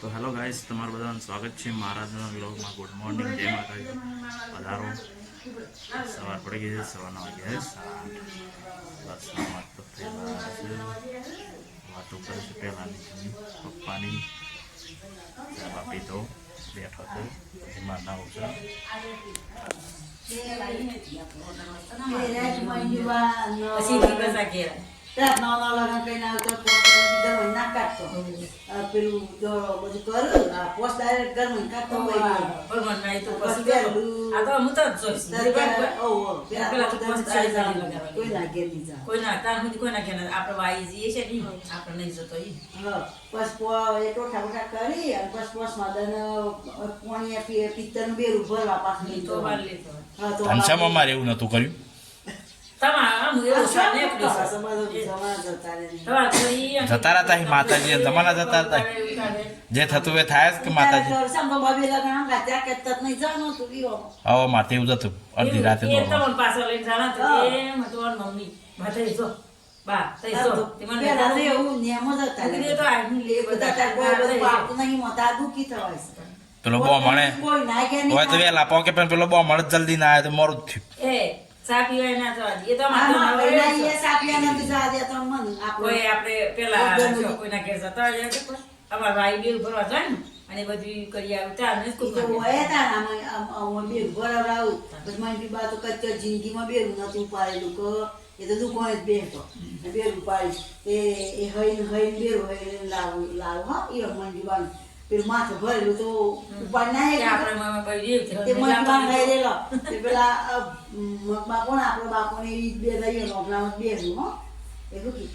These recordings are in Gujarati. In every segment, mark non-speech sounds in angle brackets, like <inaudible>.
તો હેલો ગાઈસ તમારું બધાનું સ્વાગત છે મહારાજના વ્લોગમાં. ગુડ મોર્નિંગ જય માતાજી. પધારો. સવાર પડી ગઈ છે સવારના વાગ્યા છે. સાત બસ છે. વાતો કરે છે પહેલાંની પપ્પાની. ચા બાપી તો બેઠો છે. પછી મારના નવ નવ લગ્ન કરીને આવતો ભગવાનના એ તો પછી બધું કરું. પેલા પોસ્ટ આવી જાય. લગાવવાની. કોઈના તાર સુધી કોઈના ઘેર આપણે વાઈ જઈએ છે ને આપણે નહીં જતો ઈ. ઈ તો વાર લેતો હોય. ઘનશ્યામમાં મારે એવું નહોતું કર્યું. જતા રહેતા અહીં માતાજી જમાના જતા હતા જે થતું એ થાય કે માતાજી? હવે માથે એવું જતું અડધી રાતે પેલો બો મળે. હોય તો વેલા પોકે પણ પેલો બો મળે જલ્દી ના આવે તો મોરું જ થયું. પીવાય ના જવા દે. એ તો તો કોઈ આપણે પેલા કોઈના ઘેર જતા હોય તો કોઈ અમારા ભાઈ બિલ ભરવા જાય ને અને બધું કરી આવે ત્યાં ને સ્કૂલ જિંદગીમાં બેરું કે એ તો દુકાને જ બેસતો બેરું એ હઈને હઈને બેરું હઈને લાવું લાવું હા. એ મંડી પેલું માથે ભરેલું તો ઉપાડ ના તે મગમાં ગયેલો તે પેલા બાપો ને આપણો બાપો ને ઈ બે દઈએ નોકલામાં બેસું હો. એ કી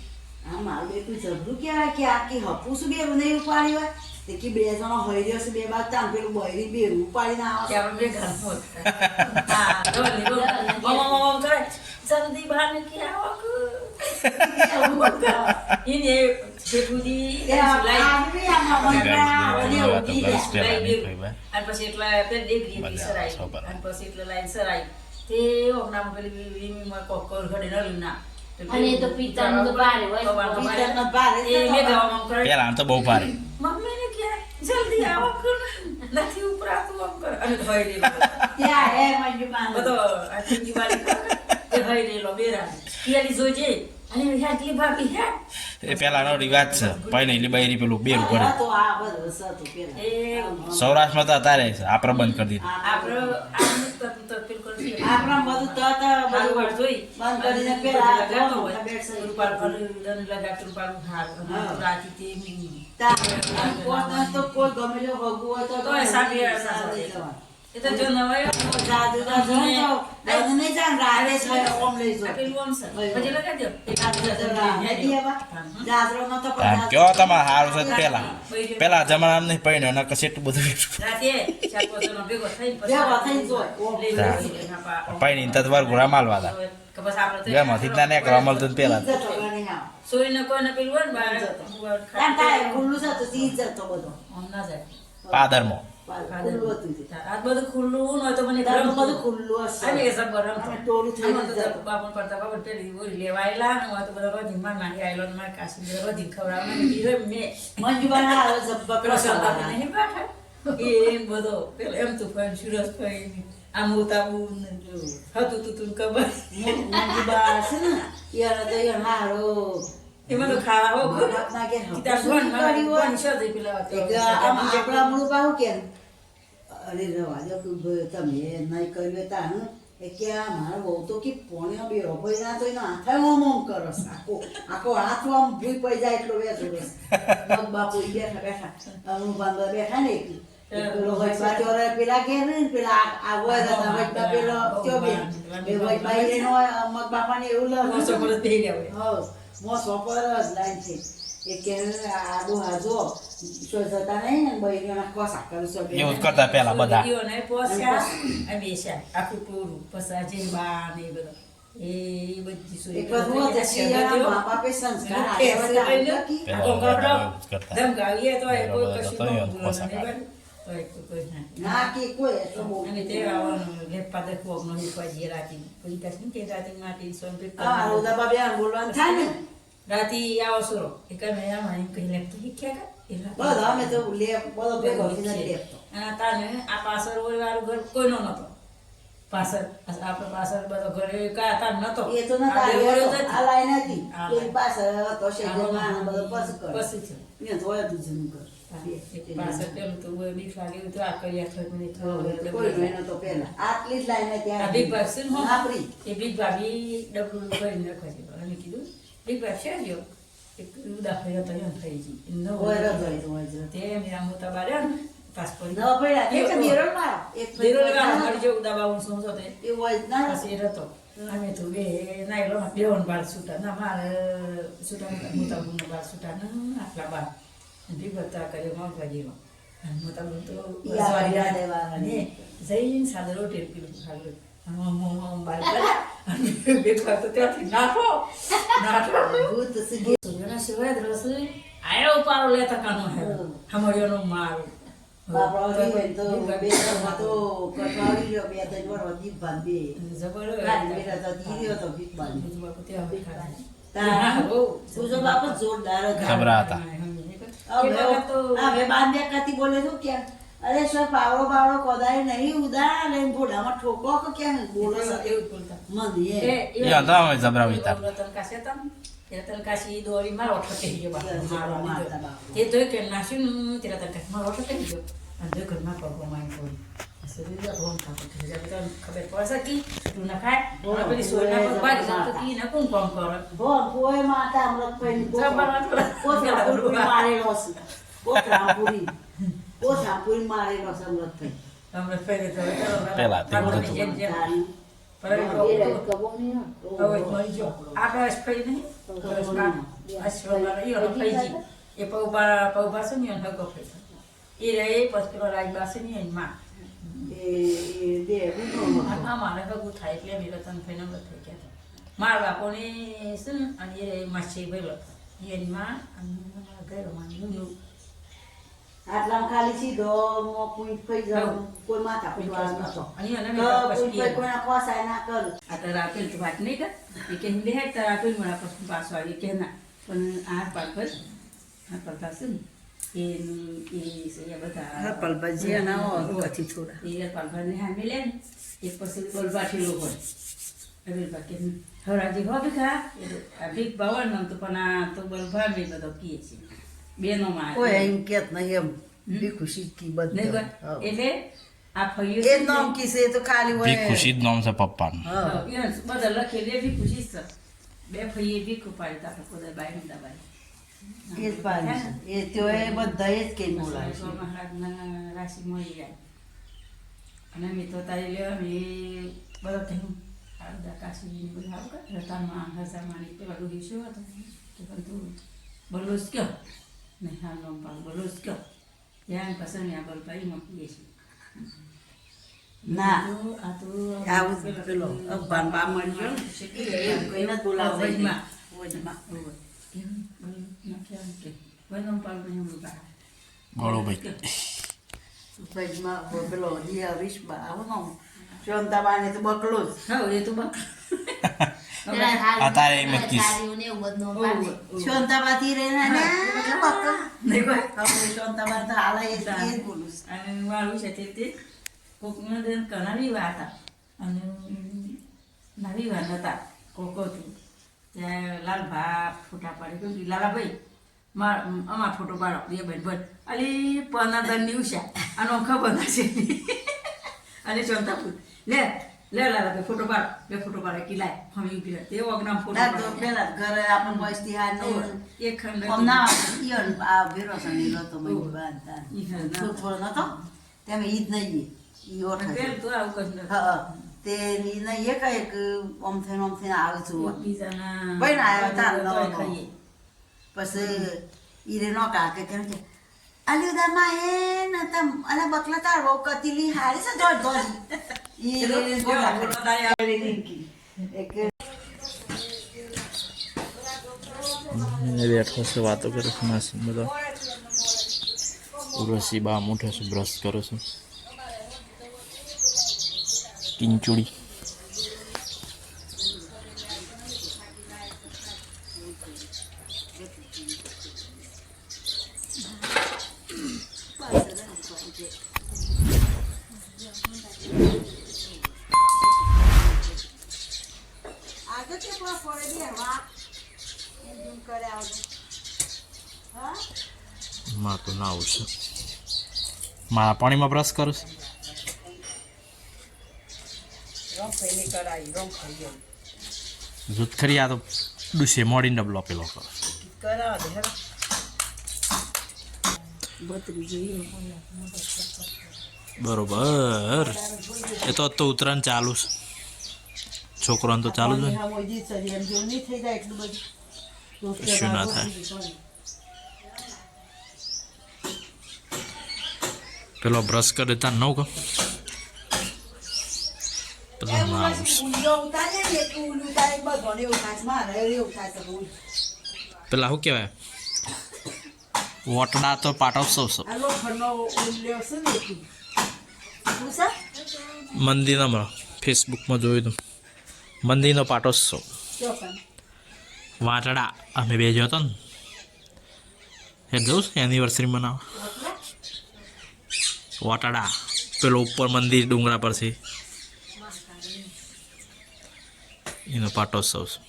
આ મારું બેટું જબરું કહેવાય કે આ કે હપું શું બેરું નહીં ઉપાડી હોય? તે કે બે જણો હઈ રહ્યો બે બાદ તાન પેલું બહેરી બેરું ઉપાડીને આવે આપણે બે ઘર જલ્દી બહાર નીકળી આવો. <laughs> એને શેઠુજી. અને પછી એટલા સરાઈ. અને પછી એટલે લાઈન સરાઈ. તે હમણાં પેલી વીમીમાં ઘડે નળ્યું ના. અને એ તો પિત્તળનું તો ભારે હોય. કબાટ તો ભારે. પિત્તળનો ભારે જ એ તો મેં ગાવામાં કરે. પેલા તો બહુ ભારે મમ્મીને કે જલ્દી આવો કર. નથી ઉપરાતું આમ કર. અને તો ત્યાં હે આ ઠીકી વાળી કરે. તે બેરા. પિયાલી જોજે. અને પેલા. એ પેલાનો રિવાજ છે. પહેલી બાયરી પેલું બેરું પડે સૌરાષ્ટ્રમાં તો આ બધું હતું પેલા. એ સૌરાષ્ટ્રમાં તો અત્યારે છે. આ પ્રબંધ કરી દીધું. વાર એ તો જો નવાય જાદુ નહીં ઓમ લઈ પેલું. પછી. એક તો કયો તમારે છે પેલા પેલા જમાનામાં નહીં પડ્યો ને કશે એટલું બધું પૈણી તત વરઘોડા માલવા હતા બેમાંથી જ ના નીકળવા મળતું પેલા ઈ જતો ગણી આમ. સોયને કોઈને પેલું હોય ને બહાર ખુલ્લું છે તો ઈ જતો બધો. આમ ના જાય. પાદરમાં બધું ખુલ્લું હોય તો મને ખુલ્લું હશે. ટોળું પડતા પેલી ઓરી ને હોય તો બધા ને મારે ખવડાવવા ને મેં. નહીં એમ બધો પેલો એમ તું પણ સુરજ આમ ઉતાવું હતું તું તું ખબર મંજુબા છે ને, યાર તો હારો. હો હોય. હતો. આપણા મૂળ પાહુ? અરે રવા દો તમે નહીં કર્યું હોય કે આ મારો તો કે ભઈ ના તો એનો હાથે. આખો આખો હાથ આમ ભૂઈ પડી જાય એટલો રસ. બાપુ બેઠા બેઠા અમુ બાંધવા બેઠા ને પેલો વચમાં ચોરે પેલા ઘેર ને પેલા આ- આ હોય તો વચમાં પેલો એનો મગ બાપાને એવું લાગે. મોસો પર જ પર લાઈન છે. એ કે આબુ હાજો સો જતા નહીં ને બૈરીઓના કોસા કરું છો બે. એવું કરતા પેલા બધા છોકરીઓને પોસ્યા અને બેસ્યા. આખું. પછી આ જે બા ને એ બધા. એ બધી એક છોકરીઓ બધું હતું, શિયાળા મા બાપે સંસ્કાર આપ્યા હતા. કરતા. ધમકાવીએ તો એ કોઈ કશું બધા ન તો બોલે પોસા ના. ના કે કોઈ. અને તે લેપા દે કોકનો હિપા જે રાતી કોઈ કશું કે રાતી માટી સોન પીટ આ રોદા બાબે બોલવાનું થાય ને રાતી આવો સુરો એ કઈ મેં આમાં કઈ લેપતો શીખ્યા કા બધો અમે તો લે બધો ભેગો લેતો અને તાને આ પાછળ વાળું ઘર કોઈનો નતો પાછળ આપણે પાછળ બધો ઘરે કાંઈ તાર નતો એ તો નતા આ લાઈન હતી એની પાછળ હતો શેરીમાં બધો પછી કરે પછી છે મેં તો હોય બીજું કર પાછળ પેલું તો બીક લાગે તો આ કર્યા થઈ મને તો કોઈ મહિનો તો પહેલા આટલી જ લાઈન હતી આ છે ને હો? આપણી એ બિગ ભાભી ડબલું કરીને રાખે છે અમે કીધું બિગ બાગ છે જો એક ઉદા ફર્યો તો એમ થઈ ગઈ ન હોય હોય રજ હોય તો હોય જ. તે મેં આમ મોટા બાર્યા ને પાસપોર્ટ નવા પડ્યા તે તો બેરો મારો એક દેરો ભાઈ લેવા ના, મળી જો ઉદા બાબુ શું છો તે જ ના. એ હતો અમે તો બે નાઈ લો બેવન બાર છૂટા ના મારે છૂટા મોટા બુનો બાર છૂટા ના આટલા બાર વિગતા કરે અને મોટા બુન તો જઈને સાદો રોટી પીલું ખાલું બેઠા તો ત્યાંથી નાખો નાખો ભૂત સીધી સૂર્યના સિવાય રસોઈ આયો પારો લેતા કાનો હે હમળિયોનો મારો જોરદાર બોલે તો ક્યાં? અરે સર પાવડો પાવડો કોદાય નહીં ઉદા લઈને ભોડામાં ઠોકો કે કેમ બોલો? એવું બોલતા. મન એ એ હતા અમે જબરા વિતા. તલકાશી હતા ને, ત્યારે તલકાશી દોરી મારો ઠકે ગયો બાપુ, મારો મારતા બાપ. એ જોઈ કે નાસ્યું ને, ત્યારે તલકાશી મારો ઠકે ગયો. અને જોઈ ઘરમાં પગો માં તો ખબર પડશે કે તું ના ખાય. પેલી સોયના પગ ભાગી જાય કી ને કોણ કામ કરે? ભોન કોઈ માતા. મારેલો છે મારેલો છે અમૃતભાઈ હમણાં થઈ તો થઈ ચલો, પહેલા તે બધું. એ નહીં ગયો. નહીં? એ પૌભા- પૌભા છે ને એનો હગો ખાઈ જી. ઈ પછી પેલો રાજબા છે માં. એ એ મારે હગું થાય એટલે અમે રતન ભાઈને અમે થઈ ગયા. મારા બાપોને છે ને, અને એ માસી. એની માં અમારા ઘરમાં ગુનું. આટલામાં ખાલી સીધો મો ફઈ જાવ કોઈ માથા પૂજવા નતો પઈ કોઈના કોસાય ના કર. આ તો રાપેલ તો વાત નહીં કર. એ કે લે હે તો રાપેલ મને પછી પાછો આવી કે ના. પણ આ પાકર આ પડતા છે ને એ બધા હા, પલભાજી કથી થોડા. એ પલભાને હા મિલે ને એ પછી બલબાઠી લોકો હવે બાકી હરાજી હો ભીખા? આ બીક ભાવન નામ તો પણ આ તો બલભાર બધો કીએ છે બેનો માં કોઈ એમ કેત નહીં એમ બી શીખી કી બધું એટલે આ ફૈયું એ નામ કી એ તો ખાલી બી હોય ખુશી જ નામ છે પપ્પાનું. હા. હા, એ બધા લખેલી બી ખુશી છે. બે ફઈએ બી કુપાડી તા કોઈ બાઈ ની દબાઈ એ જ પાડી એ તો એ બધા એ જ કે સ્વર્ગ મહારાજના રાશિ મળી જાય. અને મેં તો તારી લેવા મેં બધો કહ્યું આ કાશી બધું આવું કર રતામાં હજારમાની પેલા ડૂબી શું હતો? કે કયો? ને હા નો પાલ બલોચ કયો ત્યાં પસંદ આ બલપાઈ મૂકીએ છીએ ના આ તો આવું પેલો અભણ બા મળ્યો ને એવું કઈને જ બોલાવે. વજમાં વજમાં એમ કે વજમાં પાલ નહીં દિયા વિશ્વા આવો નો શાંતાબાને તો બકલો જ હા એ તો બા અત્યારે એમ જ કીસ. શાંતાબાથી રહે ને નહીં કોઈ હવે શાંતાબા તો હાલે એ બોલું છું. અને મારું છે તે તે કોકના દેન વિવાહ હતા. અને ના વિવાહ હતા કોકો હતું. ત્યાં લાલભા ફોટા પાડી કહ્યું લાલાભાઈ માર અમાર ફોટો પાડો બે બેન બસ. અલી પના દનની ઉષા. આનો ખબર નથી અને ચોંતાપુર લે લે લાલાભાઈ ફોટો પાડો બે ફોટો પાડો કે લાય હમી ઊભી રહે. તે ઓગનામ ફોટો ના તો પેલા ઘરે આપણે બસથી હાર ને એક ખંડ આમ ના ઈયન આ ભેરો સની મઈ બાંધતા. ઈ. થોડો નતો તેમ ઈદ નહીં ઈ ઓઠા પેલું તો આવું નથી. હા તે એક એક ઓમ થઈને ઓમ થઈને આવે છું એકબીજાના ભાઈ ના આવ્યા તાર નવો. પછી ઈરે નો કાકે કેમ કે હારી છે જોડ જોડ ઈ રે રે ગોળા કરે. રિંકી. એક બેઠો છે વાતો કરું છું માસી બધા ઉર્વશી બા મોઢે છે બ્રશ કરું છું કિંચુડી આગળ કે પણ પડે બી હવા એમ જેમ કરે આવડે હા માં ના આવશે પાણીમાં બ્રશ કરું છું. જૂથ ખરી આ તો ડુસે મોડી ડબલો પેલો કરો બરોબર. એ તો તો ઉતરાણ ચાલુ છે. છોકરાને તો ચાલુ જ હોય કશું ના થાય. પેલો બ્રશ કરે ત્યાં નવ કો પેલો ના પેલા શું કહેવાય વોટડા તો પાર્ટ ઓફ સૌ સૌ મંદિરમાં ફેસબુકમાં જોયું હતું મંદિરનો પાટોત્સવ વાટડા અમે બે જતો ને એ જવું એનિવર્સરી મનાવવા વાટડા. પેલો ઉપર મંદિર ડુંગરા પર છે એનો પાટોત્સવ છે.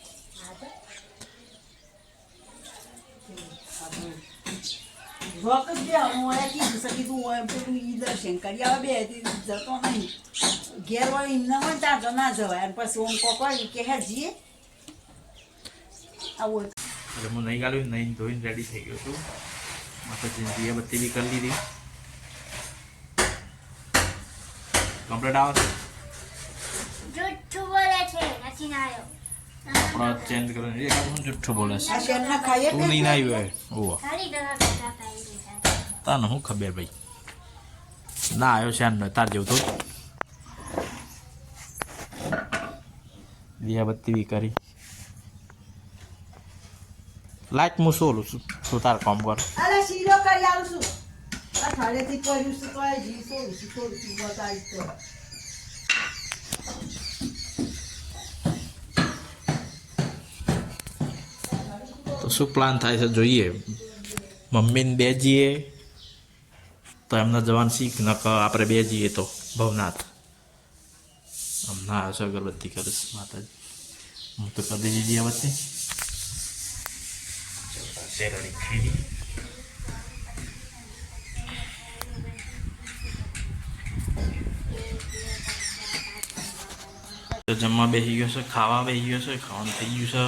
ઘેર વાળી એમને હોય ત્યાં તો ના જવાય અને પછી ઓમ કોકવાળી કે હે જીએ આવું એટલે હું નહીં ગાળ્યું, નહીં ધોઈને રેડી થઈ ગયો છું. માતાજી દીયા બત્તી બી કરી લીધી. કમ્પ્લીટ આવે. છે જુઠ્ઠું બોલે છે નથી ના આવ્યો. કપડા ચેન્જ કરીને એ કામ જુઠ્ઠું બોલે છે? તું નહીં આવ્યો હોય ઓવા. તને ખબર ભાઈ? ના આવ્યો છે આનો. તાર જેવું તો દિયાબત્તી બી કરી. લાઈટ હું સોલું છું. તું તાર કામ કર. અરે શીરો કરી આવું છું. અઠવાડિયેથી કર્યું છું તો આ જી સોળું છું થોડું બતાવીશ તો તો શું પ્લાન થાય છે? જોઈએ. મમ્મીને બે જઈએ તો એમને જવાનું શીખ ન આપણે બે જઈએ તો, ભવનાથ. હમણાં આવે છે અગરબત્તી કરીશ, માતાજી. હું તો કરી દીધી વચ્ચે. શેરડી ખીરી. જમવા બેસી ગયો છે, ખાવા બેસી ગયો છે, ખાવાનું થઈ ગયું છે.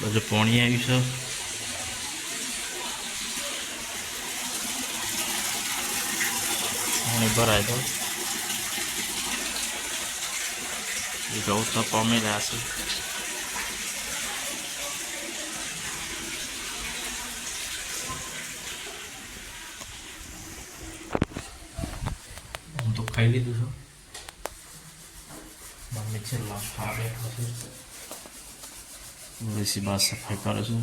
બધું પોણી આવ્યું છે. પાણી ભરાય તો. ઘઉં તો પામી રહ્યા છે. હું તો ખાઈ લીધું છું મમ્મી છેલ્લા ખાવા બેઠો છે થોડીસી બાર સફાઈ કરે છે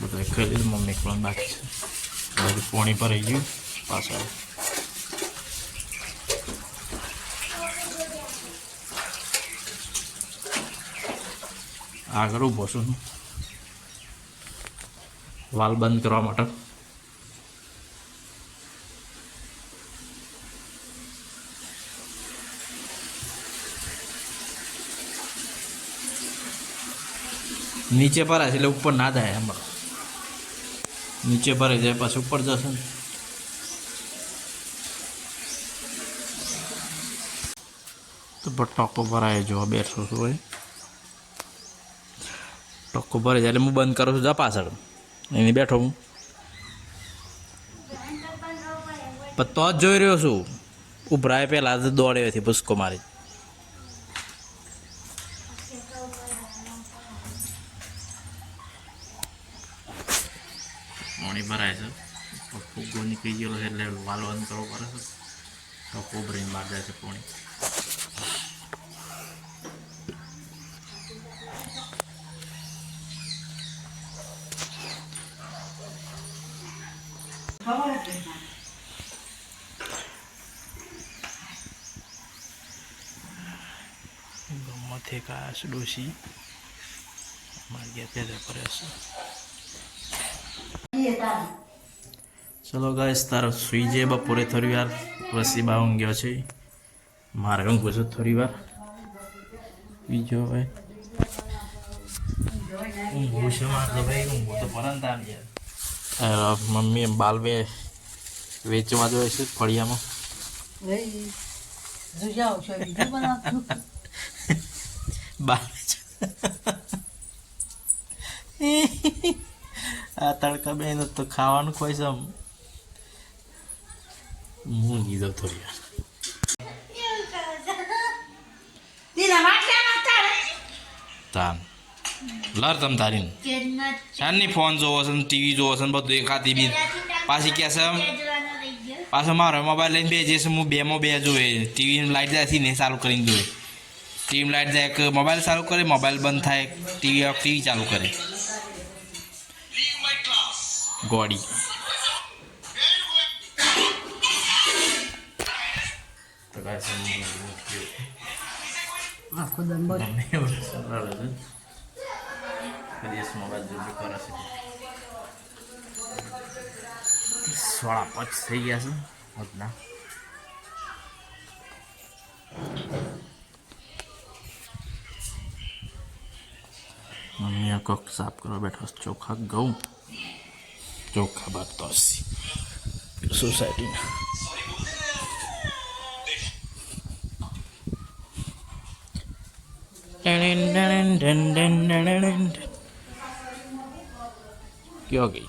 બધું ખાઈ લીધું મમ્મી એકલા બાકી છે બધું પોણી પર આવી ગયું પાછળ આગળ ઊભો છું. વાલ બંધ કરવા માટે નીચે ભરાય છે એટલે ઉપર ના જાય એમ. નીચે ભરાઈ જાય, પછી ઉપર જશે ને. તો ટોકો ભરાય જો બેસો છું ભાઈ. ટકો ભરાઈ જાય એટલે હું બંધ કરું છું. જા પાછળ. એની બેઠો હું. પણ તો જ જોઈ રહ્યો છું. ઉભરાય પહેલાં જ હતી ભૂસકો મારી પાણી ભરાય છે ફૂગો નીકળી ગયેલો છે એટલે વાલ બંધ કરવો પડે છે તો કોબરીને બહાર જાય છે પાણી. ગમતે મારી ગયા પેદા કરે છે. ચલો ગાઈસ તારો સુઈ જે બપોરે થોડી વાર. વસી બાઉન ગયો છે. મારે ઊંઘું છું થોડી વાર. બીજો હવે. ઊંઘું છે મારે ભાઈ ઊંઘું તો ને તાર યાર મમ્મી બાલ બે વેચવા જોઈએ છે ફળિયામાં. <laughs> <laughs> આ તડકા બેન તો ખાવાનું કોઈ છે આમ. હું કીધો થોડી વાર તેના માટે આમાં તારે તાન લર તમ તારીને શાનની ફોન જોવો છે ને ટીવી જોવો છે ને બધું એકાદી બી પાછી કે છે પાછો મારો મોબાઈલ લઈને બે જઈશ હું બેમાં બે જોવે ટીવી લાઈટ જાય ને ચાલુ કરીને જોવે ટીવી લાઈટ જાય કે મોબાઈલ ચાલુ કરે મોબાઈલ બંધ થાય ટીવી ટીવી ચાલુ કરે ગોડી તો આખો દંબો એવું સંભળાવે છે કદી મોબાઈલ જોજો કરે છે સોળા પચ થઈ ગયા છે હોતના મમ્મી આ કોક સાફ કરવા બેઠો. ચોખા ઘઉં ચોખા બારતો હશે સોસાયટીના ક્યો ગઈ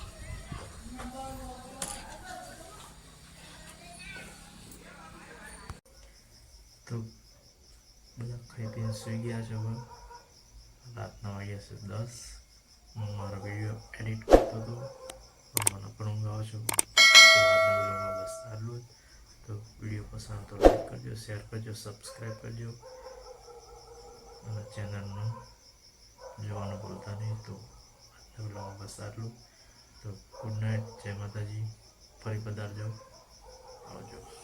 તો બધા ખાઈ પીને સુઈ ગયા છે હવે. રાતના વાગ્યા છે દસ. હું મારો વીડિયો એડિટ કરતો હતો. મને પણ ઊંઘ આવે છે. આજના વિડીયોમાં બસ આટલું તો વીડિયો પસંદ તો લાઈક કરજો શેર કરજો સબસ્ક્રાઈબ કરજો. ચેનલનું જોવાનું ભૂલતા નહીં તો વિડીયોમાં બસ આટલું તો ગુડ નાઇટ જય માતાજી ફરી પધારજો આવજો